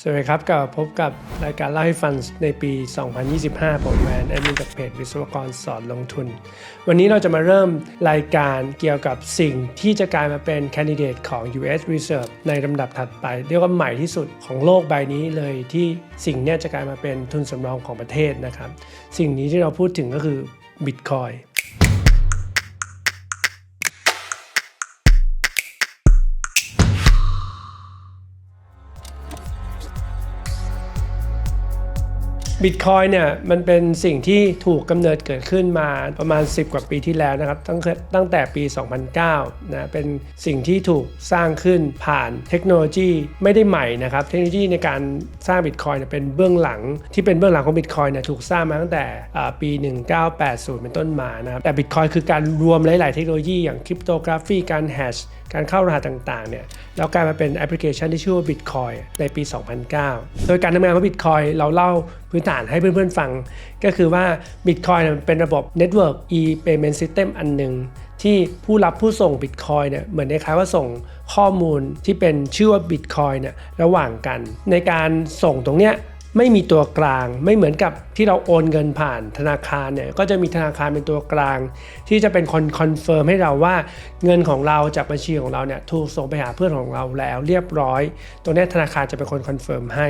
สวัสดีครับกลับพบกับรายการเล่าให้ฟังในปี 2025 ผมแวนแอดมินจากเพจวิศวกรสอนลงทุน วันนี้เราจะมาเริ่มรายการเกี่ยวกับสิ่งที่จะกลายมาเป็นแคนดิเดตของ US Reserve ในลำดับถัดไป เรียกว่าใหม่ที่สุดของโลกใบนี้เลยที่สิ่งนี้จะกลายมาเป็นทุนสำรองของประเทศนะครับ สิ่งนี้ที่เราพูดถึงก็คือ Bitcoin บิตคอยเนี่ยมันเป็นสิ่งที่ถูกกำเนิดเกิดขึ้นมาประมาณ 10 กว่าปีที่แล้วนะครับตั้งตั้งแต่ปี 2009นะเป็นสิ่งที่ถูกสร้างขึ้นผ่านเทคโนโลยีไม่ได้ใหม่นะครับ เทคโนโลยีในการสร้างบิตคอยเนี่ยเป็นเบื้องหลังที่เป็นเบื้องหลังของบิตคอยเนี่ยถูกสร้างมาตั้งแต่ปี 1980 เป็นต้นมานะครับแต่บิตคอยคือการรวมหลาย ๆ เทคโนโลยีอย่างคริปโตกราฟีการแฮชการเข้ารหัสต่าง ๆ เนี่ยแล้วกลายมาเป็นแอปพลิเคชันที่ชื่อว่า Bitcoin ในปี 2009 โดยการทำงานของ Bitcoin เราเล่าพื้นฐานให้เพื่อนๆฟัง ก็คือว่า Bitcoin เนี่ยเป็นระบบ Network e-payment system อันหนึ่งที่ผู้รับผู้ส่ง Bitcoin เนี่ยเหมือนคล้ายว่าส่งข้อมูลที่เป็นชื่อว่า Bitcoin เนี่ยระหว่างกัน ในการส่งตรงเนี้ย ไม่มีตัวกลาง ไม่เหมือนกับที่เราโอนเงินผ่านธนาคารเนี่ยก็จะมีธนาคารเป็นตัวกลาง ที่จะเป็นคนคอนเฟิร์มให้เราว่าเงินของเราจากบัญชีของเราเนี่ยถูกส่งไปหาเพื่อนของเราแล้วเรียบร้อย ตัวนี้ธนาคารจะเป็นคนคอนเฟิร์มให้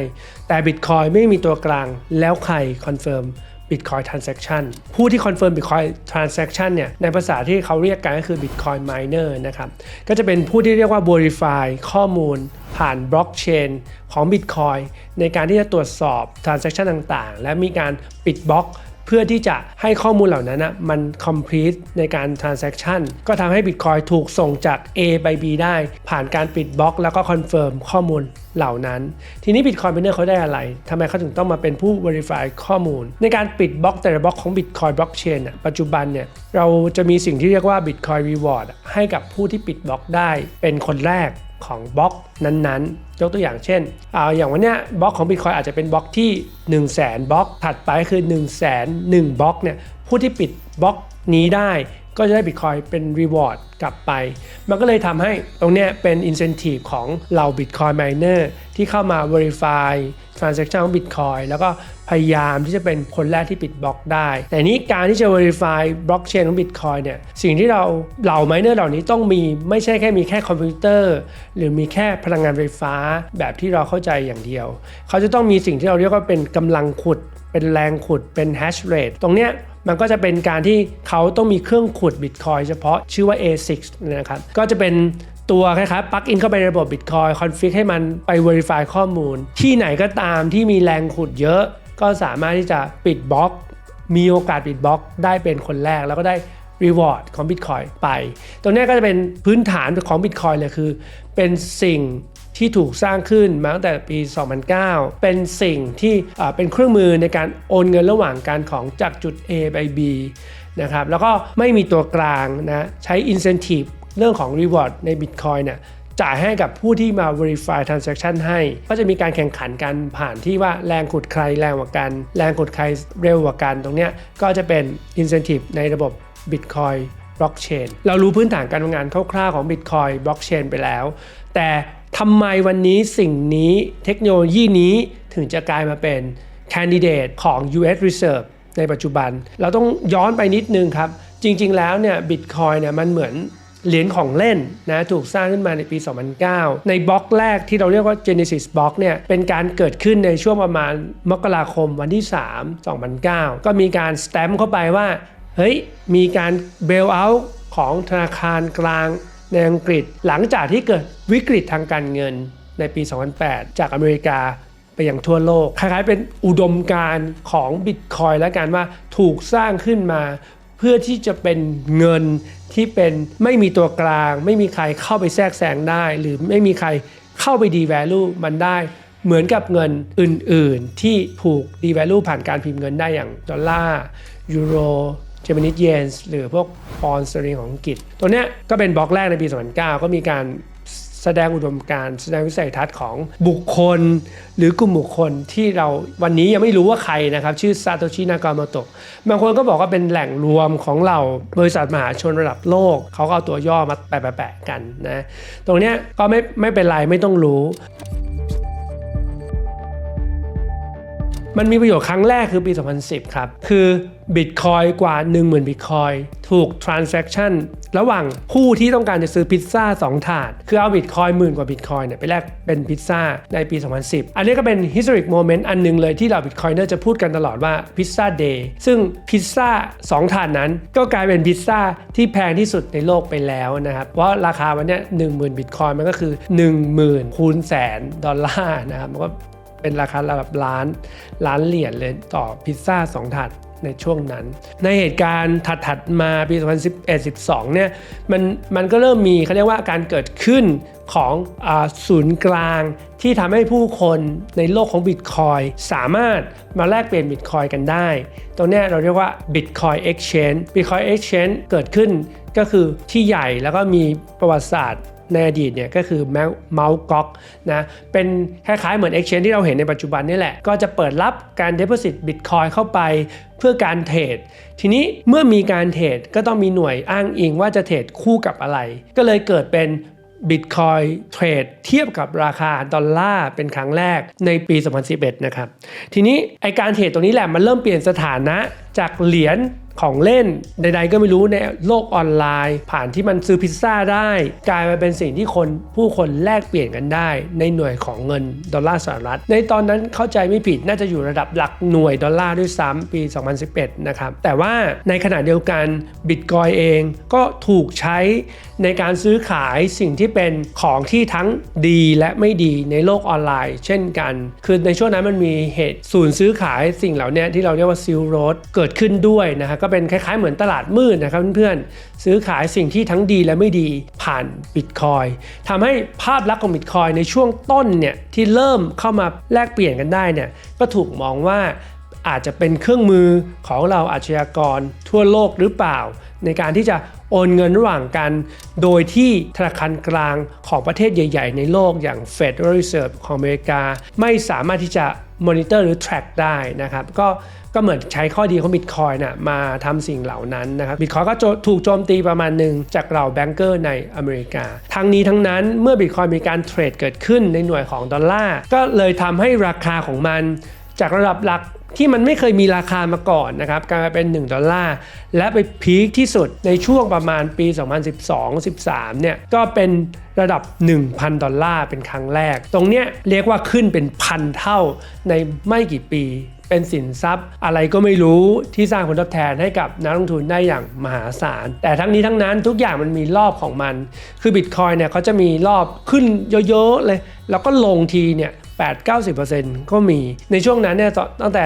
แต่บิตคอยไม่มีตัวกลางแล้วใครคอนเฟิร์ม Bitcoin Transaction ผู้ที่ confirm Bitcoin Transaction เนี่ยในภาษาที่เขาเรียกกันก็คือ Bitcoin Miner นะครับก็จะเป็นผู้ที่เรียกว่า verify ข้อมูลผ่านบล็อกเชนของ Bitcoin ในการที่จะตรวจสอบ Transaction ต่างๆ และมีการปิดบล็อก เพื่อที่จะให้ข้อมูลเหล่านั้นนะมัน complete ในการ transaction ก็ทำให้ Bitcoin ถูกส่งจาก A ไป B ได้ ผ่านการปิดบล็อก แล้วก็ confirm ข้อมูลเหล่านั้น ทีนี้ Bitcoin miner เขาได้อะไรทำไมเขาถึงต้องมาเป็นผู้ verify ข้อมูล ในการปิดบล็อกแต่ละบล็อกของ Bitcoin blockchain น่ะปัจจุบันเนี่ยเราจะมีสิ่งที่เรียกว่า Bitcoin reward ให้กับผู้ที่ปิดบล็อกได้เป็นคนแรก ของบล็อกนั้นๆ ยกตัวอย่างเช่นอาอย่างวันเนี้ยบล็อกของ Bitcoin อาจจะเป็นบล็อกที่ 1 0 0 0 0แสนบล็อกถัดไปคือ 1 0 0 0 0แสน1บล็อกเนี่ยผู้ที่ปิดบล็อกนี้ได้ ก็จะได้ Bitcoin เป็น Reward กลับไป มันก็เลยทำให้ตรงเนี้ยเป็น Incentive ของเหล่า Bitcoin Miner ที่เข้ามา Verify Transaction ของ Bitcoin แล้วก็พยายามที่จะเป็นคนแรกที่ปิดบล็อกได้ แต่นี้การที่จะ Verify Blockchain ของ Bitcoin เนี่ย สิ่งที่เราเหล่า Miner เหล่านี้ต้องมีไม่ใช่แค่มีแค่คอมพิวเตอร์ หรือมีแค่พลังงานไฟฟ้าแบบที่เราเข้าใจอย่างเดียว เขาจะต้องมีสิ่งที่เราเรียกว่าเป็นกำลังขุด เป็นแรงขุด เป็น hash rate ตรงเนี้ย มันก็จะเป็นการที่เขาต้องมีเครื่องขุด Bitcoin เฉพาะชื่อว่า A6 นะครับก็จะเป็นตัวคล้ายๆปลั๊กอินเข้าไปในระบบ Bitcoin คอนฟิกให้มันไป Verify ข้อมูล ที่ไหนก็ตามที่มีแรงขุดเยอะ ก็สามารถที่จะปิดบล็อก มีโอกาสปิดบล็อก ได้เป็นคนแรกแล้วก็ได้ Reward ของ Bitcoin ไป ตรงนี้ก็จะเป็นพื้นฐานของ Bitcoin เลยคือ เป็นสิ่ง ที่ถูกสร้างขึ้นมาตั้งแต่ปี 2009 เป็นสิ่งที่เป็นเครื่องมือในการโอนเงินระหว่างการของจากจุด A ไป B นะครับแล้วก็ไม่มีตัวกลางนะใช้ incentive เรื่องของ reward ใน Bitcoin เนี่ยจ่ายให้กับผู้ที่มา verify transaction ให้ ก็จะมีการแข่งขันกันผ่านที่ว่าแรงขุดใครแรงกว่ากัน แรงขุดใครเร็วกว่ากัน ตรงเนี้ยก็จะเป็น incentive ในระบบ Bitcoin Blockchain เรารู้พื้นฐานการทำงานคร่าวๆของ Bitcoin Blockchain ไปแล้ว แต่ ทำไมวันนี้สิ่งนี้เทคโนโลยีนี้ถึงจะกลายมาเป็น Candidate ของ US Reserve ในปัจจุบัน เราต้องย้อนไปนิดนึงครับ จริง ๆ แล้วเนี่ย Bitcoin เนี่ยมันเหมือนเหรียญของเล่นนะถูกสร้างขึ้นมาในปี 2009 ในบล็อกแรกที่เราเรียกว่า Genesis Block เนี่ยเป็นการเกิดขึ้นในช่วงประมาณมกราคมวันที่ 3 2009 ก็มีการสแตมป์เข้าไปว่า เฮ้ย มีการเบลเอาท์ของธนาคารกลาง ในอังกฤษ หลังจากที่เกิดวิกฤตทางการเงินในปี 2008 จากอเมริกาไปยังทั่วโลก คล้ายๆเป็นอุดมการณ์ของบิตคอยแล้วกันว่าถูกสร้างขึ้นมา เพื่อที่จะเป็นเงินที่เป็นไม่มีตัวกลาง ไม่มีใครเข้าไปแทรกแซงได้ หรือไม่มีใครเข้าไปดีแวลูมันได้เหมือนกับเงินอื่น ๆ ที่ถูกดีแวลูผ่านการพิมพ์เงินได้อย่างดอลลาร์ยูโร เจมินิสเยนส์หรือพวกปอนสเตริงของอังกฤษ ตัวเนี้ยก็เป็นบล็อกแรกในปี 2009 ก็มีการแสดงอุดมการแสดงวิสัยทัศน์ของบุคคล หรือกลุ่มบุคคลที่เราวันนี้ยังไม่รู้ว่าใครนะครับ ชื่อซาโตชินากาโมโตะบางคนก็บอกว่าเป็นแหล่งรวมของเราบริษัทมหาชนระดับโลก เขาก็เอาตัวย่อมาแปะๆๆกันนะ ตรงเนี้ยก็ไม่ไม่เป็นไรไม่ต้องรู้ มันมีประโยชน์ครั้งแรกคือปี 2010 ครับ คือบิตคอยกว่า 10,000บิตคอยถูก transaction ระหว่างผู้ที่ต้องการจะซื้อพิซซ่า 2 ถาด คือเอาบิตคอยหมื่นกว่าบิตคอยเนี่ยไปแลกเป็นพิซซ่าในปี 2010 อันนี้ก็เป็น historic moment อันหนึงเลยที่เราบิตคอยเนอร์จะพูดกันตลอดว่าพิซซ่าเดย์ซึ่งพิซซ่า 2 ถาดนั้น ก็กลายเป็นพิซซ่าที่แพงที่สุดในโลกไปแล้วนะครับ เพราะราคาวันนี้ย10,000บิตคอยมันก็คือ 10,000 คูณแสนดอลลาร์นะครับมันก็ เป็นราคาระดับล้านล้านเหรียญเลยต่อพิซซ่า2ถาดในช่วงนั้น ในเหตุการณ์ถัดๆมาปี 2011-12 เนี่ยมันมันก็เริ่มมีเขาเรียกว่าการเกิดขึ้นของอศูนย์กลางที่ทำให้ผู้คนในโลกของบิตคอยสามารถมาแลกเปลี่ยนบิตคอยกันได้ ตรงนี้เราเรียกว่า Bitcoin Exchange Bitcoin Exchange เกิดขึ้นก็คือที่ใหญ่แล้วก็มีประวัติศาสตร์ ในอดีตเนี่ยก็คือเมาส์ก๊อกนะเป็นคล้ายๆเหมือน Exchange ที่เราเห็นในปัจจุบันนี่แหละ ก็จะเปิดรับการ Deposit Bitcoin เข้าไปเพื่อการเทรด ทีนี้เมื่อมีการเทรดก็ต้องมีหน่วยอ้างอิงว่าจะเทรดคู่กับอะไร ก็เลยเกิดเป็น Bitcoin เทรดเทียบกับราคาดอลลาร์เป็นครั้งแรกในปี 2011 นะครับ ทีนี้ไอการเทรดตรงนี้แหละมันเริ่มเปลี่ยนสถานะ จากเหรียญของเล่นใดๆก็ไม่รู้ในโลกออนไลน์ ผ่านที่มันซื้อพิซซ่าได้ กลายมาเป็นสิ่งที่คนผู้คนแลกเปลี่ยนกันได้ ในหน่วยของเงินดอลลาร์สหรัฐ ในตอนนั้นเข้าใจไม่ผิดน่าจะอยู่ระดับหลักหน่วยดอลลาร์ด้วยซ้ำปี 2011 นะครับ แต่ว่าในขณะเดียวกันบิตคอยเองก็ถูกใช้ในการซื้อขายสิ่งที่เป็นของที่ทั้งดีและไม่ดีในโลกออนไลน์ เช่นกัน คือในช่วงนั้นมันมีเหตุศูนย์ซื้อขายสิ่งเหล่านี้ที่เราเรียกว่าซิลโรดเกิดขึ้นด้วยนะครับก็เป็นคล้ายๆเหมือนตลาดมืดนะครับเพื่อนๆซื้อขายสิ่งที่ทั้งดีและไม่ดีผ่านบิตคอยทำให้ภาพลักษณ์ของบิตคอยในช่วงต้นเนี่ยที่เริ่มเข้ามาแลกเปลี่ยนกันได้เนี่ยก็ถูกมองว่าอาจจะเป็นเครื่องมือของเราอาชญากรทั่วโลกหรือเปล่า ในการที่จะโอนเงินระหว่างกัน โดยที่ธนาคารกลางของประเทศใหญ่ ๆ ในโลกอย่าง Federal Reserve ของอเมริกา ไม่สามารถที่จะมอนิเตอร์หรือ track ได้นะครับ ก็ ก็เหมือนใช้ข้อดีของบิตคอยน์มาทำสิ่งเหล่านั้นนะครับบิตคอยก็ถูกโจมตีประมาณหนึ่งจากเหล่าแบงเกอร์ในอเมริกา ทั้งนี้ทั้งนั้นเมื่อบิตคอยมีการเทรดเกิดขึ้นในหน่วยของดอลลาร์ก็เลยทำให้ราคาของมันจากระดับหลัก ที่มันไม่เคยมีราคามาก่อนนะครับกลายเป็น 1 ดอลลาร์ และไปพีคที่สุดในช่วงประมาณปี 2012-13 เนี่ยก็เป็นระดับ 1,000 ดอลลาร์เป็นครั้งแรก ตรงเนี้ยเรียกว่าขึ้นเป็นพันเท่าในไม่กี่ปีเป็นสินทรัพย์อะไรก็ไม่รู้ที่สร้างผลตอบแทนให้กับนักลงทุนได้อย่างมหาศาล แต่ทั้งนี้ทั้งนั้นทุกอย่างมันมีรอบของมัน คือบิตคอยเนี่ยเขาจะมีรอบขึ้นเยอะๆเลย แล้วก็ลงทีเนี่ย 8-90%ก็มีในช่วงนั้นเนี่ยตั้งแต่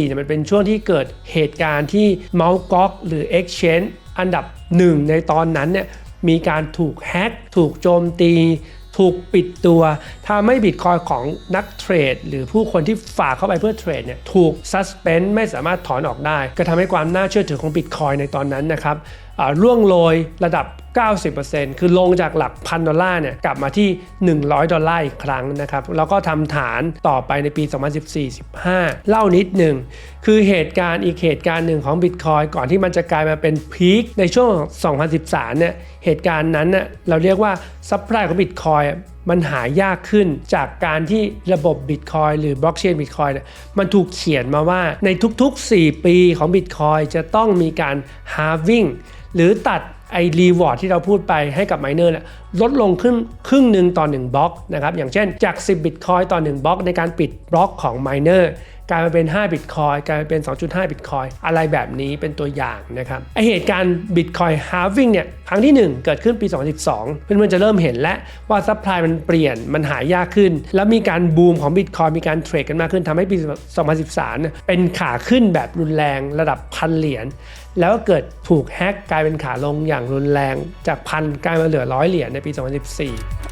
2013-14เนี่ยมันเป็นช่วงที่เกิดเหตุการณ์ที่ m o u n t g o k หรือ Exchange อันดับหนึ่งในตอนนั้นเนี่ยมีการถูกแฮ็กถูกโจมตีถูกปิดตัวทำให้บิตคอยของนักเทรด หรือผู้คนที่ฝากเข้าไปเพื่อเทรดเนี่ยถูกซัสเพนไม่สามารถถอนออกได้ ก็ทำให้ความน่าเชื่อถือของบิตคอยในตอนนั้นนะครับอ่าล่วงโรยระดับ 90%คือลงจากหลักพันดอลลาร์เนี่ยกลับมาที่ 100 ดอลลาร์อีกครั้งนะครับ แล้วก็ทำฐานต่อไปในปี 2014-15 เล่านิดหนึ่ง คือเหตุการณ์อีกเหตุการณ์หนึ่งของ Bitcoin ก่อนที่มันจะกลายมาเป็นพีคในช่วง 2013 เนี่ยเหตุการณ์นั้นเน่ะเราเรียกว่าซัพพลายของ Bitcoin อะมันหายากขึ้นจากการที่ระบบ Bitcoin หรือบล็อกเชน Bitcoin เนี่ยมันถูกเขียนมาว่าในทุกๆ 4 ปีของ Bitcoin จะต้องมีการ halving หรือตัด ไอรีวอร์ดที่เราพูดไปให้กับไมเนอร์เนี่ยลดลงขึ้นครึ่งหนึ่งต่อ1บล็อกนะครับอย่างเช่นจาก 10 บิตคอยต่อ1บล็อกในการปิดบล็อกของไมเนอร์ กลายมาเป็น5บิตคอยกลายมาเป็น 2.5บิตคอยอะไรแบบนี้เป็นตัวอย่างนะครับไอเหตุการณ์บิตคอยฮาร์วิ่งเนี่ยครั้งที่ 1 เกิดขึ้นปี 2012 เพื่อนๆจะเริ่มเห็นแล้วว่าซัพพลายมันเปลี่ยนมันหายากขึ้น แล้วมีการบูมของบิตคอยมีการเทรดกันมากขึ้นทำให้ปี 2013เนี่ยเป็นขาขึ้นแบบรุนแรงระดับพันเหรียญแล้วก็เกิดถูกแฮกกลายเป็นขาลงอย่างรุนแรงจากพันกลายมาเหลือร้อยเหรียญในปี 2014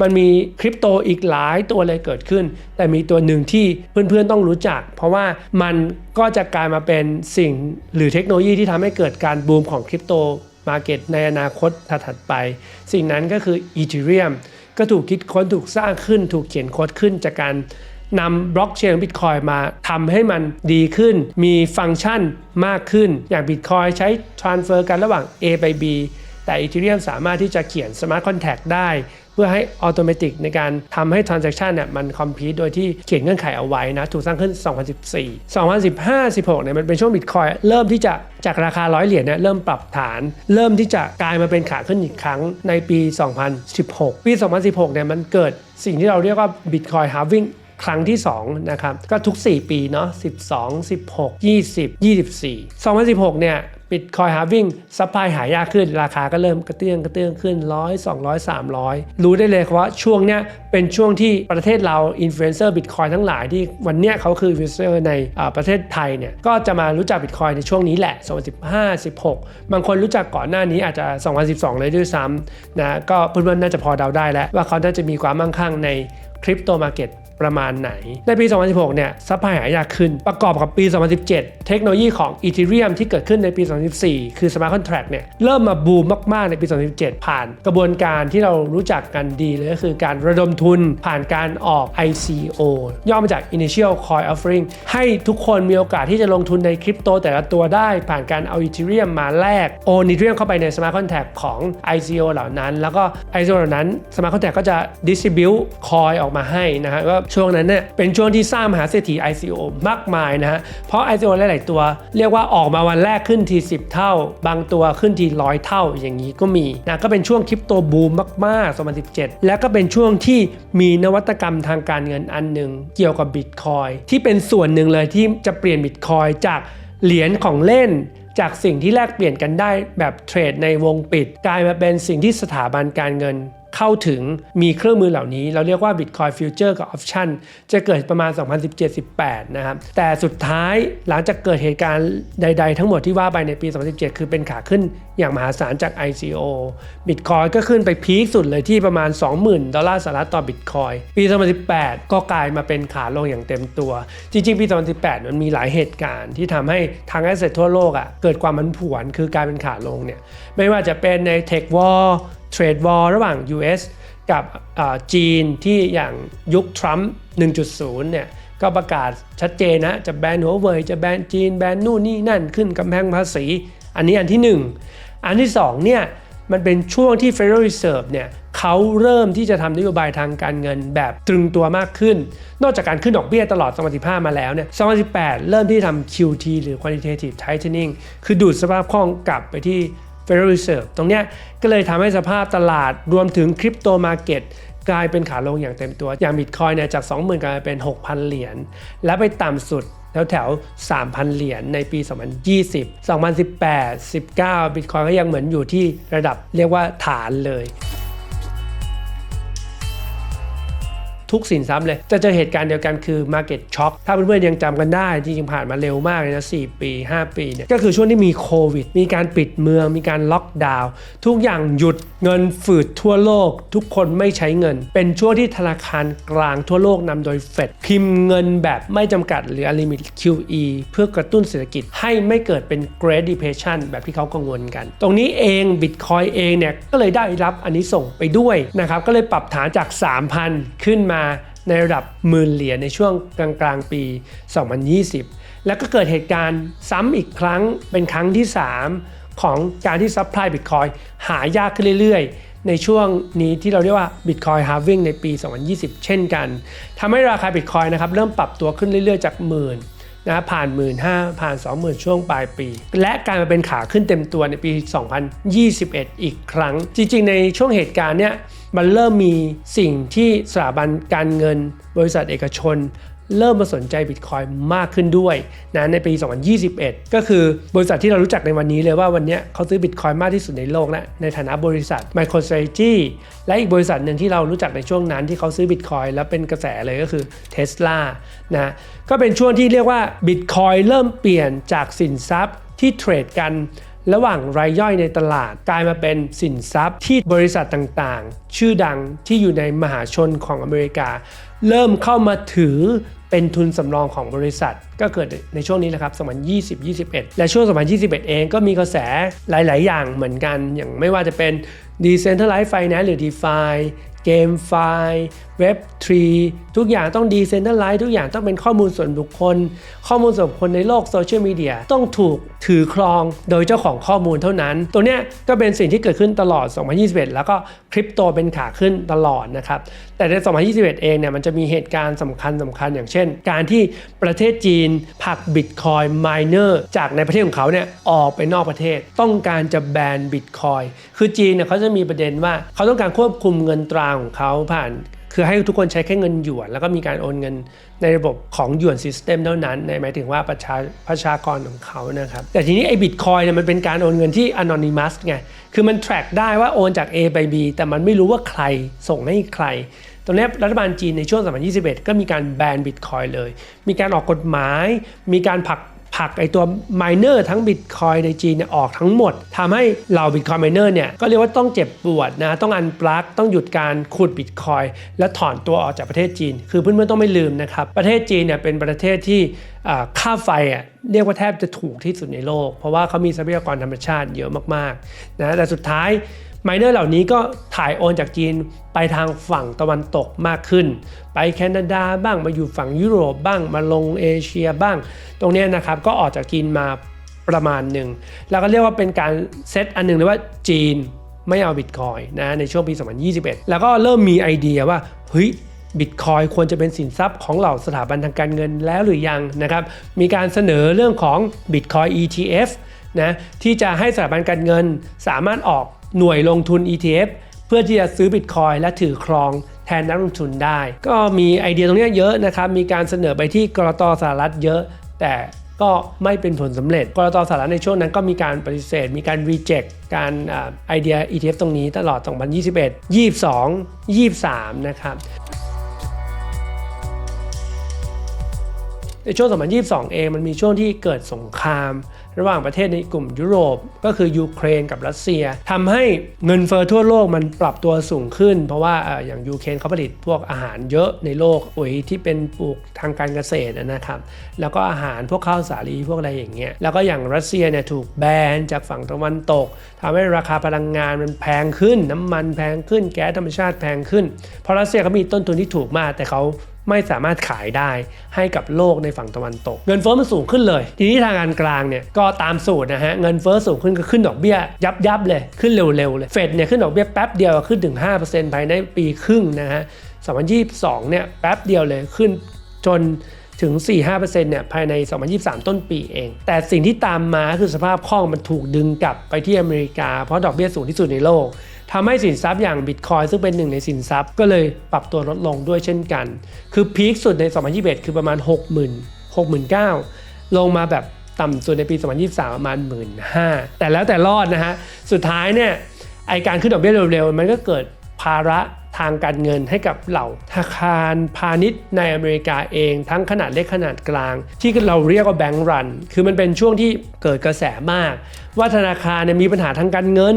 มันมีคริปโตอีกหลายตัวเลยเกิดขึ้น แต่มีตัวหนึ่งที่เพื่อนๆต้องรู้จัก เพราะว่ามันก็จะกลายมาเป็นสิ่งหรือเทคโนโลยีที่ทำให้เกิดการบูมของคริปโตมาเก็ตในอนาคตถัดๆไป สิ่งนั้นก็คือ Ethereum ก็ถูกคิดค้นถูกสร้างขึ้น ถูกเขียนโค้ดขึ้นจากการนำบล็อกเชนบิตคอยมาทำให้มันดีขึ้น มีฟังก์ชันมากขึ้น อย่างบิตคอยใช้ transfer กันระหว่าง A ไป B แต่ Ethereum สามารถที่จะเขียน Smart Contract ได้ เพื่อให้ออโตเมติกในการทำให้ transaction เนี่ยมัน complete โดยที่เขียนเงื่อนไขเอาไว้นะ ถูกสร้างขึ้น 2014 2015 16เนี่ยมันเป็นช่วง Bitcoin เริ่มที่จะจากราคา 100 เหรียญเนี่ยเริ่มปรับฐาน เริ่มที่จะกลายมาเป็นขาขึ้นอีกครั้งในปี 2016 ปี 2016เนี่ยมันเกิดสิ่งที่เราเรียกว่า Bitcoin halving ครั้งที่2นะครับก็ทุก 4 ปีเนาะ12 16 20 24 2016เนี่ย บิตคอยฮาวิ่งซัพพลายหายากขึ้น ราคาก็เริ่มกระเตื้องกระเตื้องขึ้น100 200 300รู้ได้เลยว่าช่วงเนี้ยเป็นช่วงที่ประเทศเราอินฟลูเอนเซอร์บิตคอยทั้งหลายที่วันเนี้ยเขาคืออินฟลูเอนเซอร์ในประเทศไทยเนี่ยก็จะมารู้จักบิตคอยในช่วงนี้แหละ2015 16 บางคนรู้จักก่อนหน้านี้อาจจะ 2012 เลยด้วยซ้ำนะก็เพื่อนๆน่าจะพอเดาได้แล้วว่าเขาน่าจะมีความมั่งคั่งใน คริปโตมาเก็ตประมาณไหน ในปี 2016 เนี่ยซัพพลายหายากขึ้น ประกอบกับปี 2017 เทคโนโลยีของ Ethereum ที่เกิดขึ้นในปี 2014 คือ Smart Contract เนี่ยเริ่มมาบูมมากๆ ในปี 2017 ผ่านกระบวนการที่เรารู้จักกันดีเลยก็คือการระดมทุนผ่านการออก ICO ย่อมาจาก Initial Coin Offering ให้ทุกคนมีโอกาสที่จะลงทุนในคริปโตแต่ละตัวได้ ผ่านการเอา Ethereum มาแลกโอน Ethereum เข้าไปใน Smart Contract ของ ICO เหล่านั้น แล้วก็ ICO เหล่านั้น Smart Contract ก็จะ distribute coin ออกมาให้นะฮะก็ช่วงนั้นเนี่ยเป็นช่วงที่สร้างมหาเศรษฐี ICO มากมายนะฮะเพราะ ICO หลาย ๆ ตัว เรียกว่าออกมาวันแรกขึ้นที 10 เท่า บางตัวขึ้นทีร้อยเท่าอย่างนี้ก็มีนะก็เป็นช่วงคริปโตบูมมาก ๆ 2017 แล้วก็เป็นช่วงที่มีนวัตกรรมทางการเงินอันหนึ่งเกี่ยวกับบิตคอยที่เป็นส่วนหนึ่งเลยที่จะเปลี่ยนบิตคอยจากเหรียญของเล่นจากสิ่งที่แลกเปลี่ยนกันได้แบบเทรดในวงปิด กลายมาเป็นสิ่งที่สถาบันการเงิน เข้าถึงมีเครื่องมือเหล่านี้ เราเรียกว่า Bitcoin Future กับ Option จะเกิดประมาณ 2017-18 นะครับ แต่สุดท้ายหลังจากเกิดเหตุการณ์ใด ๆ ทั้งหมดที่ว่าไปในปี 2017 คือเป็นขาขึ้นอย่างมหาศาลจาก ICO Bitcoin ก็ขึ้นไปพีคสุดเลยที่ประมาณ 20,000 ดอลลาร์สหรัฐต่อ Bitcoin ปี 2018 ก็กลายมาเป็นขาลงอย่างเต็มตัว จริง ๆ ปี 2018 มันมีหลายเหตุการณ์ที่ทำให้ทางแอสเซททั่วโลกอะ่ะเกิดความผันผวนคือกลายเป็นขาลงเนี่ยไม่ว่าจะเป็นใน Tech War เทรดวอลระหว่าง US กับจีนที่อย่างยุคทรัมป์1.0 เนี่ยก็ประกาศชัดเจนนะจะแบนหัวเว่ยจะแบนจีนแบนนู่นนี่นั่นขึ้นกำแพงภาษี อันนี้อันที่ 1 อันที่2เนี่ยมันเป็นช่วงที่ Federal Reserve เนี่ยเขาเริ่มที่จะทำนโยบายทางการเงินแบบตรึงตัวมากขึ้น นอกจากการขึ้นดอกเบี้ยตลอด 2015 มาแล้วเนี่ย 2018 เริ่มที่ทำ QT หรือ Quantitative Tightening คือดูดสภาพคล่องกลับไปที่ Federal Reserve ตรงเนี้ยก็เลยทำให้สภาพตลาดรวมถึงคริปโตมาเก็ตกลายเป็นขาลงอย่างเต็มตัว อย่างบิตคอยเนี่ยจาก 20,000กลายเป็น 6,000 เหรียญ แล้วไปต่ำสุดแถวแถว3,000 เหรียญในปี 2020 2018 19 บิตคอยก็ยังเหมือนอยู่ที่ระดับเรียกว่าฐานเลย ทุกสินทรัพย์เลย จะเจอเหตุการณ์เดียวกันคือ Market Shock ถ้าเพื่อนๆยังจำกันได้จริงๆผ่านมาเร็วมากเลยนะ4ปี 5 ปีเนี่ยก็คือช่วงที่มีโควิด มีการปิดเมือง มีการล็อกดาวน์ทุกอย่างหยุดเงินฝืดทั่วโลก ทุกคนไม่ใช้เงิน เป็นช่วงที่ธนาคารกลางทั่วโลกนำโดยเฟดพิมพ์เงินแบบไม่จำกัดหรือ Unlimited QE เพื่อกระตุ้นเศรษฐกิจให้ไม่เกิดเป็น Great Depression แบบที่เขากังวลกัน ตรงนี้เอง Bitcoin เองเนี่ยก็เลยได้รับอันนี้ส่งไปด้วยนะครับก็เลยปรับฐานจาก 3,000 ขึ้นมาในระดับหมื่นเหรียญในช่วงกลางกลางๆปี 2020 แล้วก็เกิดเหตุการณ์ซ้ำอีกครั้งเป็นครั้งที่ 3 ของการที่ซัพพลายบิตคอยหายากขึ้นเรื่อยๆ ในช่วงนี้ที่เราเรียกว่า Bitcoin Halving ในปี 2020 เช่นกันทำให้ราคา Bitcoin นะครับเริ่มปรับตัวขึ้นเรื่อยๆ จากหมื่น นะผ่าน 1 5 0 0 0ผ่าน 20,000 ช่วงปลายปี และการมาเป็นขาขึ้นเต็มตัวในปี 2021 อีกครั้ง จริงๆ ในช่วงเหตุการณ์เนี้ยมันเริ่มมีสิ่งที่สถาบันการเงิน บริษัทเอกชน เริ่มมาสนใจบิตคอยมากขึ้นด้วยนะในปี 2021 ก็คือบริษัทที่เรารู้จักในวันนี้เลยว่าวันนี้เขาซื้อบิตคอยมากที่สุดในโลกและในฐานะบริษัท MicroStrategy และอีกบริษัทหนึ่งที่เรารู้จักในช่วงนั้นที่เขาซื้อบิตคอยแล้วเป็นกระแสเลยก็คือ Tesla นะก็เป็นช่วงที่เรียกว่าบิตคอยเริ่มเปลี่ยนจากสินทรัพย์ที่เทรดกันระหว่างรายย่อยในตลาดกลายมาเป็นสินทรัพย์ที่บริษัทต่างๆ ชื่อดังที่อยู่ในมหาชนของอเมริกา เริ่มเข้ามาถือ เป็นทุนสำรองของบริษัท ก็เกิดในช่วงนี้นะครับ 2020 21 และช่วง 2021 เองก็มีกระแสหลาย ๆ อย่างเหมือนกัน อย่างไม่ว่าจะเป็น Decentralized Finance หรือ DeFi GameFi เว็บ3ทุกอย่างต้องดีเซนเ r อร์ไลท์ทุกอย่างต้องเป็นข้อมูลส่วนบุคคล ข้อมูลส่วนบุคคลในโลกโซเชียลมีเดียต้องถูกถือครองโดยเจ้าของข้อมูลเท่านั้น ตัวเนี้ยก็เป็นสิ่งที่เกิดขึ้นตลอด 2021 แล้วก็คริปโตเป็นขาขึ้นตลอดนะครับ แต่ใน 2021 เองเนี่ยมันจะมีเหตุการณ์สำคัญสำคัญอย่างเช่น การที่ประเทศจีนผลักบิตคอยน์มายเนอร์จากในประเทศของเขาเนี่ยออกไปนอกประเทศ ต้องการจะแบนบิตคอยคือจีนเนี่ยเขาจะมีประเด็นว่าเขาต้องการควบคุมเงินตราของเขาผ่าน คือให้ทุกคนใช้แค่เงินหยวน แล้วก็มีการโอนเงินในระบบของหยวนซิสเต็มเท่านั้นในหมายถึงว่าประชาประชากรของเขานะครับ แต่ทีนี้ไอ้บิตคอยเนี่ยมันเป็นการโอนเงินที่ anonymous ไง คือมัน track ได้ว่าโอนจาก A ไป B แต่มันไม่รู้ว่าใครส่งให้ใครตอนนี้รัฐบาลจีนในช่วง 2021 ก็มีการแบนบิตคอยเลย มีการออกกฎหมาย มีการผลัก ผลักไอตัว miner ทั้ง Bitcoin ในจีนเนี่ยออกทั้งหมดทำให้เหล่า Bitcoin miner เนี่ยก็เรียกว่าต้องเจ็บปวดนะต้องอันปลักต้องหยุดการขุด Bitcoin และถอนตัวออกจากประเทศจีน คือเพื่อนๆต้องไม่ลืมนะครับประเทศจีนเนี่ยเป็นประเทศที่ค่าไฟอะเรียกว่าแทบจะถูกที่สุดในโลก เพราะว่าเขามีทรัพยากรธรรมชาติเยอะมากๆนะแต่สุดท้าย ไมเนอร์เหล่านี้ก็ถ่ายโอนจากจีนไปทางฝั่งตะวันตกมากขึ้น ไปแคนาดาบ้างมาอยู่ฝั่งยุโรปบ้างมาลงเอเชียบ้าง ตรงนี้นะครับก็ออกจากจีนมาประมาณหนึ่งแล้วก็เรียกว่าเป็นการเซตอันหนึ่งเลยว่าจีนไม่เอาบิตคอยนะในช่วงปี 2021 แล้วก็เริ่มมีไอเดียว่าเฮ้ยบิตคอยควรจะเป็นสินทรัพย์ของเหล่าสถาบันทางการเงินแล้วหรือยังนะครับ มีการเสนอเรื่องของ Bitcoin ETF นะที่จะให้สถาบันการเงินสามารถออก หน่วยลงทุน ETF เพื่อที่จะซื้อ Bitcoin และถือครองแทนนักลงทุนได้ ก็มีไอเดียตรงนี้เยอะนะครับ มีการเสนอไปที่กรตสหรัฐเยอะ แต่ก็ไม่เป็นผลสำเร็จ กรตสหรัฐในช่วงนั้นก็มีการปฏิเสธ มีการ reject การอไอเดีย ETF ตรงนี้ตลอด 2021 22 23 นะครับในช่วง 2022 เองมันมีช่วงที่เกิดสงคราม ระหว่างประเทศในกลุ่มยุโรป ก็คือยูเครนกับรัสเซียทำให้เงินเฟอ้อทั่วโลกมันปรับตัวสูงขึ้น เพราะว่าอย่างยูเครนเขาผลิตพวกอาหารเยอะในโลกปุ๋ยที่เป็นปลูกทางการเกษตรนะครับ แล้วก็อาหารพวกข้าวสาลีพวกอะไรอย่างเงี้ยแล้วก็อย่างรัสเซียเนี่ยถูกแบนจากฝั่งตะวันตกทำให้ราคาพลังงานมันแพงขึ้น น้ำมันแพงขึ้นแก๊สธรรมชาติแพงขึ้นเพราะรัสเซียเขามีต้นทุนที่ถูกมากแต่เขา ไม่สามารถขายได้ให้กับโลกในฝั่งตะวันตก เงินเฟ้อมันสูงขึ้นเลย ทีนี้ทางการกลางเนี่ยก็ตามสูตรนะฮะเงินเฟ้อสูงขึ้นก็ขึ้นดอกเบี้ย ยับยับๆเลยขึ้นเร็วๆเลยเฟดเนี่ยขึ้นดอกเบี้ยแป๊บเดียวขึ้นถึง 5%ภายในปีครึ่งนะฮะ2022เนี่ยแป๊บเดียวเลยขึ้นจนถึง 4-5%เนี่ยภายใน 2023 ต้นปีเอง แต่สิ่งที่ตามมาคือสภาพคล่องมันถูกดึงกลับไปที่อเมริกา เพราะดอกเบี้ยสูงที่สุดในโลก ทำให้สินทรัพย์อย่างบิตคอยซึ่งเป็นหนึ่งในสินทรัพย์ก็เลยปรับตัวลดลงด้วยเช่นกัน คือพีคสุดใน 2021 คือประมาณ 60,000 6 9 0 0ลงมาแบบต่ำสุดในปี 2023 ประมาณ 15,000แต่แล้วแต่รอดนะฮะ สุดท้ายเนี่ยไอการขึ้นดอกเบี้ยเร็วๆ มันก็เกิดภาระทางการเงินให้กับเหล่าธนาคารพาณิชย์ในอเมริกาเองทั้งขนาดเล็กขนาดกลาง ที่เราเรียกว่าแบงก์รัน คือมันเป็นช่วงที่เกิดกระแสมาก ว่าธนาคารเนี่ยมีปัญหาทางการเงิน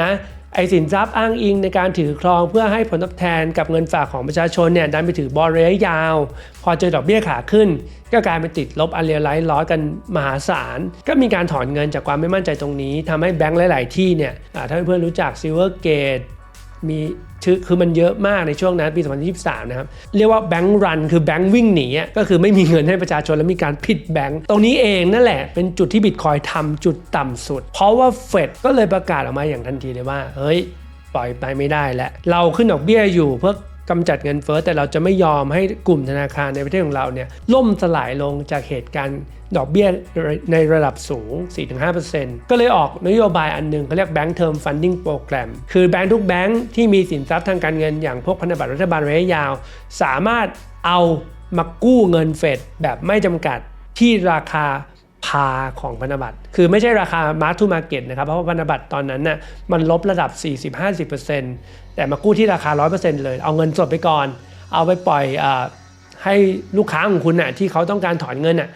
นะ ไอสินทรัพย์อ้างอิงในการถือครองเพื่อให้ผลตอบแทนกับเงินฝากของประชาชนเนี่ยดันไปถือบอลระยะยาว พอเจอดอกเบี้ยขาขึ้น ก็กลายเป็นติดลบอันเรียลไลท์ร้อยกันมหาศาล ก็มีการถอนเงินจากความไม่มั่นใจตรงนี้ทำให้แบงก์หลาย ๆ ที่เนี่ยอ่าถ้าเพื่อนๆรู้จักซิลเวอร์เกต มีชื่อคือมันเยอะมากในช่วงนั้นปี 2023 นะครับ เรียกว่าแบงก์รันคือแบงก์วิ่งหนีก็คือไม่มีเงินให้ประชาชนแล้วมีการผิดแบงก์ตรงนี้เองนั่นแหละเป็นจุดที่บิตคอยทำจุดต่ำสุด เพราะว่าเฟดก็เลยประกาศออกมาอย่างทันทีเลยว่า เฮ้ย ปล่อยไปไม่ได้แล้วเราขึ้นดอกเบี้ยอยู่เพื่อ กำจัดเงินเฟ้อแต่เราจะไม่ยอมให้กลุ่มธนาคารในประเทศของเราเนี่ยล่มสลายลงจากเหตุการณ์ดอกเบี้ยในระดับสูง 4-5%ก็เลยออกนโยบายอันหนึงเขาเรียก Bank Term Funding Program คือแบงค์ทุกแบงค์ที่มีสินทรัพย์ทางการเงินอย่างพวกพันธบัตรรัฐบาลระยะยาว สามารถเอามากู้เงินเฟดแบบไม่จำกัดที่ราคา พาของพันธบัตร คือไม่ใช่ราคา mark to market นะครับ เพราะว่าพันธบัตรตอนนั้นน่ะมันลบระดับ 40-50%แต่มากู้ที่ราคา 100%เลย เอาเงินสดไปก่อน เอาไปปล่อยอให้ลูกค้าของคุณน่ะที่เขาต้องการถอนเงินน่ะ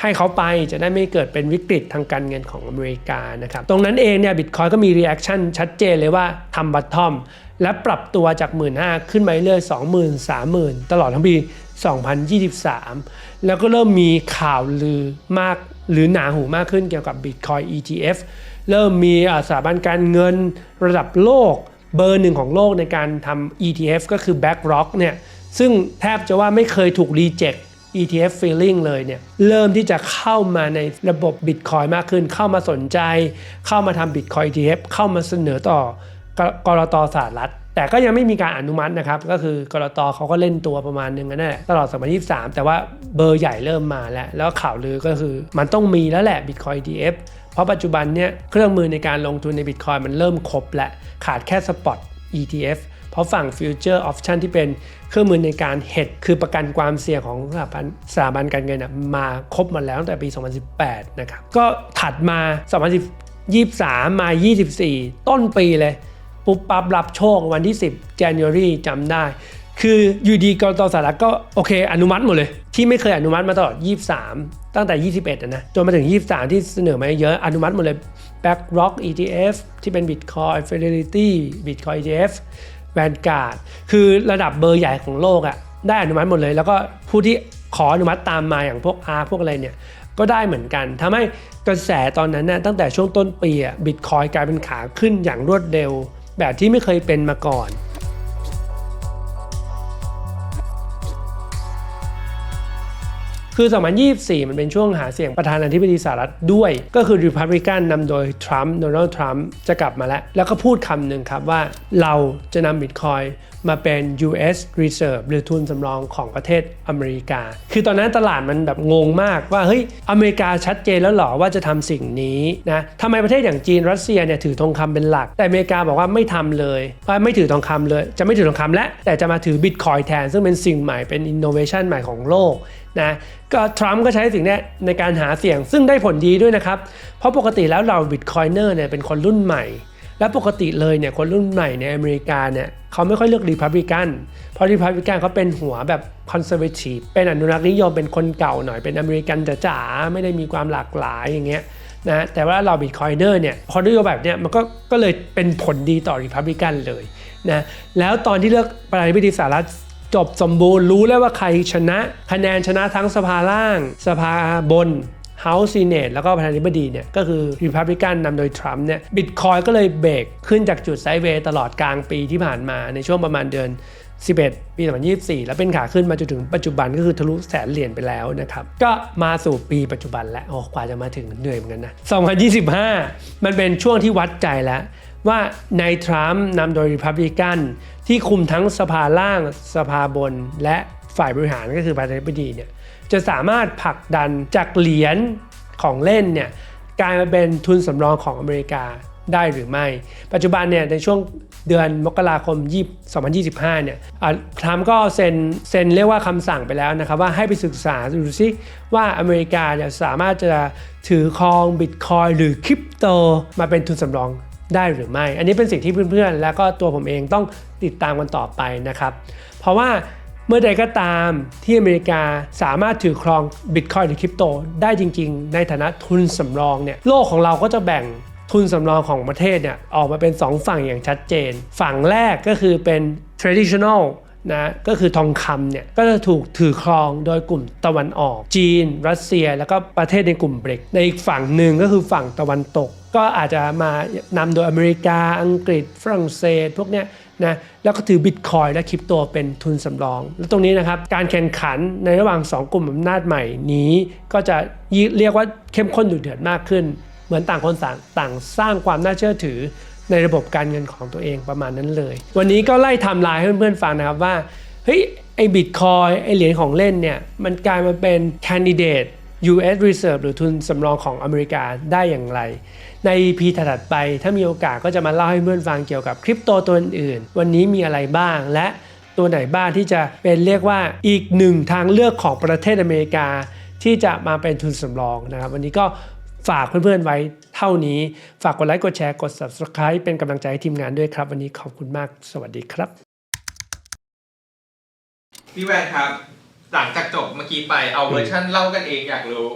ให้เขาไปจะได้ไม่เกิดเป็นวิกฤตทางการเงินของอเมริกานะครับ ตรงนั้นเองเนี่ยบิตคอยก็มี reaction ชัดเจนเลยว่าทำบัตทอม และปรับตัวจาก 1 5ื่นขึ้นไปเรื่อย20,000 30,000 ตลอดทั้งปี 2023 แล้วก็เริ่มมีข่าวลือมาก หรือหนาหูมากขึ้นเกี่ยวกับ Bitcoin ETF เริ่มมีสถาบันการเงินระดับโลก เบอร์หนึ่งของโลกในการทำ ETF ก็คือ BlackRock เนี่ยซึ่งแทบจะว่าไม่เคยถูกรีเจ็ค ETF feeling เลยเนี่ยเริ่มที่จะเข้ามาในระบบ Bitcoin มากขึ้น เข้ามาสนใจ เข้ามาทำ Bitcoin ETF เข้ามาเสนอต่อกกรตสหรัฐ แต่ก็ยังไม่มีการอนุมัตินะครับ ก็คือกรตเขาก็เล่นตัวประมาณนึงนั่นแหละตลอด2023แต่ว่าเบอร์ใหญ่เริ่มมาแล้ว แล้วข่าวลือก็คือ มันต้องมีแล้วแหละ Bitcoin ETF เพราะปัจจุบันเนี่ยเครื่องมือในการลงทุนใน Bitcoin มันเริ่มครบและขาดแค่ Spot ETF เพราะฝั่ง Future Option ที่เป็นเครื่องมือในการ hedge คือประกันความเสี่ยงของสถาบันสถาบันการเงินนะมาครบมาแล้วตั้งแต่ปี 2018 นะครับ ก็ถัดมา 2023 มา 24 ต้นปีเลย ปุ๊บปั๊บรับโชควันที่ 10 January จำได้ คืออยู่ดีกรตสหรัฐก็โอเค อนุมัติหมดเลย ที่ไม่เคยอนุมัติมาตลอด 23 ตั้งแต่ 21อะนะ จนมาถึง 23 ที่เสนอมาเยอะอนุมัติหมดเลย BlackRock ETF ที่เป็น Bitcoin Fidelity Bitcoin ETF Vanguard คือระดับเบอร์ใหญ่ของโลกอะได้อนุมัติหมดเลย แล้วก็ผู้ที่ขออนุมัติตามมาอย่างพวก ARK พวกอะไรเนี่ยก็ได้เหมือนกันทำให้กระแสตอนนั้นนะตั้งแต่ช่วงต้นปีอะบิตคอยกลายเป็นขาขึ้นอย่างรวดเร็ว แบบที่ไม่เคยเป็นมาก่อน คือ 2024 มันเป็นช่วงหาเสียงประธานาธิบดีสหรัฐด้วย ก็คือ Republican นำโดยทรัมป์โดนัลด์ทรัมป์จะกลับมาแล้ว แล้วก็พูดคำหนึ่งครับว่าเราจะนำบิตคอย มาเป็น US Reserve หรือทุนสำรองของประเทศอเมริกา คือตอนนั้นตลาดมันแบบงงมากว่าเฮ้ยอเมริกาชัดเจนแล้วหรอว่าจะทำสิ่งนี้นะทำไมประเทศอย่างจีนรัสเซียเนี่ยถือทองคำเป็นหลัก แต่อเมริกาบอกว่าไม่ทำเลยว่าไม่ถือทองคำเลย จะไม่ถือทองคำและแต่จะมาถือบิตคอยแทน ซึ่งเป็นสิ่งใหม่เป็นอินโนเวชันใหม่ของโลกนะก็ทรัมป์ก็ใช้สิ่งนี้ในการหาเสียงซึ่งได้ผลดีด้วยนะครับ เพราะปกติแล้วเราบิตคอยเนอร์เนี่ยเป็นคนรุ่นใหม่ และปกติเลยเนี่ยคนรุ่นใหม่ในอเมริกาเนี่ยเขาไม่ค่อยเลือกรีพับลิกัน เพราะรีพับลิกันเขาเป็นหัวแบบคอนเซอร์เวทีฟเป็นอนุรักษ์นิยมเป็นคนเก่าหน่อยเป็นอเมริกันจ๋าๆไม่ได้มีความหลากหลายอย่างเงี้ยนะแต่ว่าเราบิตคอยเนอร์เนี่ยพอนโยบายแบบเนี้ยมันก็ก็เลยเป็นผลดีต่อรีพับลิกันเลยนะแล้วตอนที่เลือกประธานาธิบดีสหรัฐจบสมบูรณ์รู้แล้วว่าใครชนะคะแนนชนะทั้งสภาล่าง สภาบน House Senate แล้วก็ประธานาธิบดีเนี่ยก็คือ Republican นำโดยทรัมป์เนี่ยบิตคอยก็เลยเบรกขึ้นจากจุดไซด์เวย์ตลอดกลางปีที่ผ่านมาในช่วงประมาณเดือน 11 ปี 2024 แล้วเป็นขาขึ้นมาจนถึงปัจจุบันก็คือทะลุแสนเหรียญไปแล้วนะครับ ก็มาสู่ปีปัจจุบันแล้วโอ้กว่าจะมาถึงเหนื่อยเหมือนกันนะ 2025 มันเป็นช่วงที่วัดใจแล้วว่านายทรัมป์นำโดยริพับลิกันที่คุมทั้งสภาล่างสภาบนและฝ่ายบริหารก็คือประธานาธิบดีเนี่ย จะสามารถผลักดันจากเหรียญของเล่นเนี่ยกลายมาเป็นทุนสำรองของอเมริกาได้หรือไม่ ปัจจุบันเนี่ยในช่วงเดือนมกราคม 20 2025เนี่ยอ่าทรัมป์ก็เซ็นเซ็นเรียกว่าคำสั่งไปแล้วนะครับ ว่าให้ไปศึกษาดูซิว่าอเมริกาเนี่ยสามารถจะถือครองบิตคอยหรือคริปโตมาเป็นทุนสำรองได้หรือไม่ อันนี้เป็นสิ่งที่เพื่อนๆ แล้วก็ตัวผมเองต้องติดตามกันต่อไปนะครับ เพราะว่า เมื่อใดก็ตามที่อเมริกาสามารถถือครองบิตคอยหรือคริปโตได้จริง ๆ ในฐานะทุนสำรองเนี่ยโลกของเราก็จะแบ่งทุนสำรองของประเทศเนี่ยออกมาเป็น 2 ฝั่งอย่างชัดเจน ฝั่งแรกก็คือเป็น traditional นะก็คือทองคำเนี่ยก็จะถูกถือครองโดยกลุ่มตะวันออก จีน รัสเซีย แล้วก็ประเทศในกลุ่มเบรกในอีกฝั่งหนึ่งก็คือฝั่งตะวันตก ก็อาจจะมานำโดยอเมริกาอังกฤษฝรั่งเศส พวกเนี้ย นะแล้วก็ถือบิตคอยและคริปโตเป็นทุนสำรอง แล้วตรงนี้นะครับการแข่งขันในระหว่าง 2 กลุ่มอำนาจใหม่นี้ ก็จะเรียกว่าเข้มข้นดุเดือดมากขึ้น เหมือนต่างคนต่างต่างสร้างความน่าเชื่อถือในระบบการเงินของตัวเองประมาณนั้นเลย วันนี้ก็ไล่ไทำลายให้เพื่อนๆฟังนะครับว่าเฮ้ยไอ้บิตคอยไอ้เหรียญของเล่นเนี่ยมันกลายมาเป็นแคนดิเดต US Reserve หรือทุนสำรองของอเมริกาได้อย่างไร ใน EP ถัดไป ถ้ามีโอกาสก็จะมาเล่าให้เพื่อนฟังเกี่ยวกับคริปโตตัวอื่นๆวันนี้มีอะไรบ้างและตัวไหนบ้างที่จะเป็นเรียกว่าอีกหนึ่งทางเลือกของประเทศอเมริกา ที่จะมาเป็นทุนสำรองนะครับ วันนี้ก็ฝากเพื่อนๆไว้เท่านี้ ฝากกดไลค์กดแชร์กด Subscribe เป็นกำลังใจให้ทีมงานด้วยครับ วันนี้ขอบคุณมากสวัสดีครับ พี่แวนครับ หลังจากจบเมื่อกี้ไปเอาเวอร์ชันเล่ากันเองอยากรู้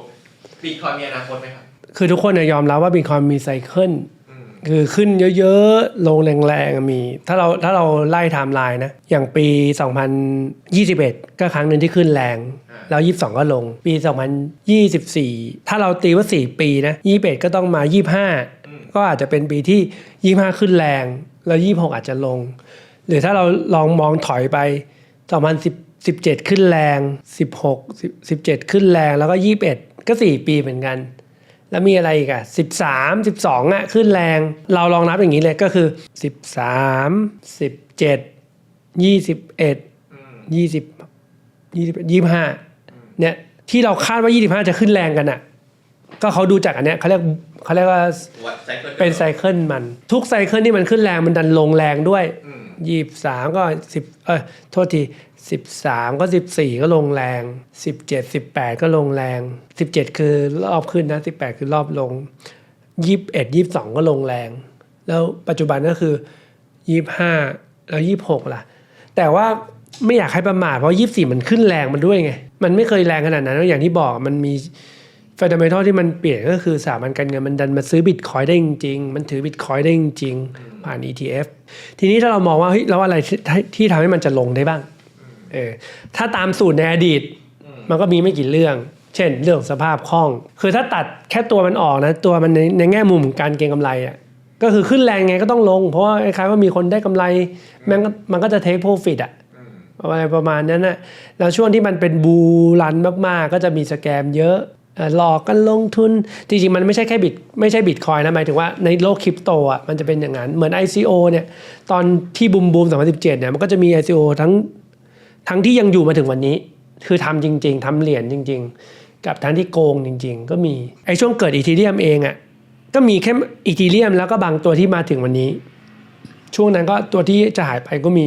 บีคอยมีอนาคตไหมครับ คือทุกคนเนี่ยยอมรับว่าบิตคอยมีไซเคิลอืมคือขึ้นเยอะๆ ลงแรงๆมี ถ้าเราถ้าเราไล่ไทม์ไลน์นะ อย่างปี 2021 ก็ครั้งหนึ่งที่ขึ้นแรง แล้ว 22 ก็ลง ปี 2024 ถ้าเราตีว่า 4 ปีนะ 21 ก็ต้องมา 25 ก็อาจจะเป็นปีที่ 25 ขึ้นแรง แล้ว 26 อาจจะลง หรือถ้าเราลองมองถอยไป 2018 17 ขึ้นแรง 16 17 ขึ้นแรง แล้วก็ 21 ก็ 4 ปีเหมือนกัน แล้วมีอะไรอีกอะ13 12อะขึ้นแรง เราลองนับอย่างนี้เลยก็คือ13 17 21อืมยี่สิบยี่สิบยี่ห้าเนี่ยที่เราคาดว่ายี่สิบห้าจะขึ้นแรงกันอะก็เขาดูจากอันเนี้ยเขาเรียกเขาเรียกว่าวัดไซเคิลเป็นไซเคิลมัน ทุกไซเคิลที่มันขึ้นแรงมันดันลงแรงด้วยอืมยี่สามก็สิบเออโทษที สิบสามก็สิบสี่ก็ลงแรงสิบเจ็ดสิบแปดก็ลงแรงสิบเจ็ดคือรอบขึ้นนะสิบแปดคือรอบลงยี่สิบเอ็ดยี่สิบสองก็ลงแรง แล้วปัจจุบันก็คือยี่ห้าแล้วยี่หกล่ะ แต่ว่าไม่อยากให้ประมาทเพราะยี่สี่มันขึ้นแรงมันด้วยไง มันไม่เคยแรงขนาดนั้นอย่างที่บอกมันมีฟันดเมทัลที่มันเปลี่ยนก็คือสถาบันการเงินมันดันมาซื้อบิตคอยได้จริง ๆ มันถือบิตคอยได้จริงๆผ่าน ETF ทีนี้ถ้าเรามองว่าเฮ้ยแล้วอะไรที่ทำให้มันจะลงได้บ้าง เออถ้าตามสูตรในอดีต มันก็มีไม่กี่เรื่อง เช่น เรื่องสภาพคล่อง คือถ้าตัดแค่ตัวมันออกนะ ตัวมันในในแง่มุมการเก็งกำไรอะก็คือขึ้นแรงไงก็ต้องลง เพราะว่าคล้ายๆว่ามีคนได้กำไรแมันก็มันก็จะเทคโปรฟิตอะอืมอะไรประมาณนั้นนะแล้วช่วงที่มันเป็นบูรันมากๆ ก็จะมีสแกมเยอะเอ่อหลอกกันลงทุน จริงๆ มันไม่ใช่แค่บิตไม่ใช่บิตคอยนะหมายถึงว่าในโลกคริปโตอะมันจะเป็นอย่างนั้น เหมือน ICO เนี่ยตอนที่บูมบูม2017เนี่ยมันก็จะมี ICO ทั้ง ทั้งที่ยังอยู่มาถึงวันนี้ คือทำจริง ๆทำเหรียญจริง ๆ กับทั้งที่โกงจริง ๆ ก็มีไอ้ช่วงเกิดอีทีเรียมเองอะก็มีแค่อีทีเรียมแล้วก็บางตัวที่มาถึงวันนี้ ช่วงนั้นก็ตัวที่จะหายไปก็มี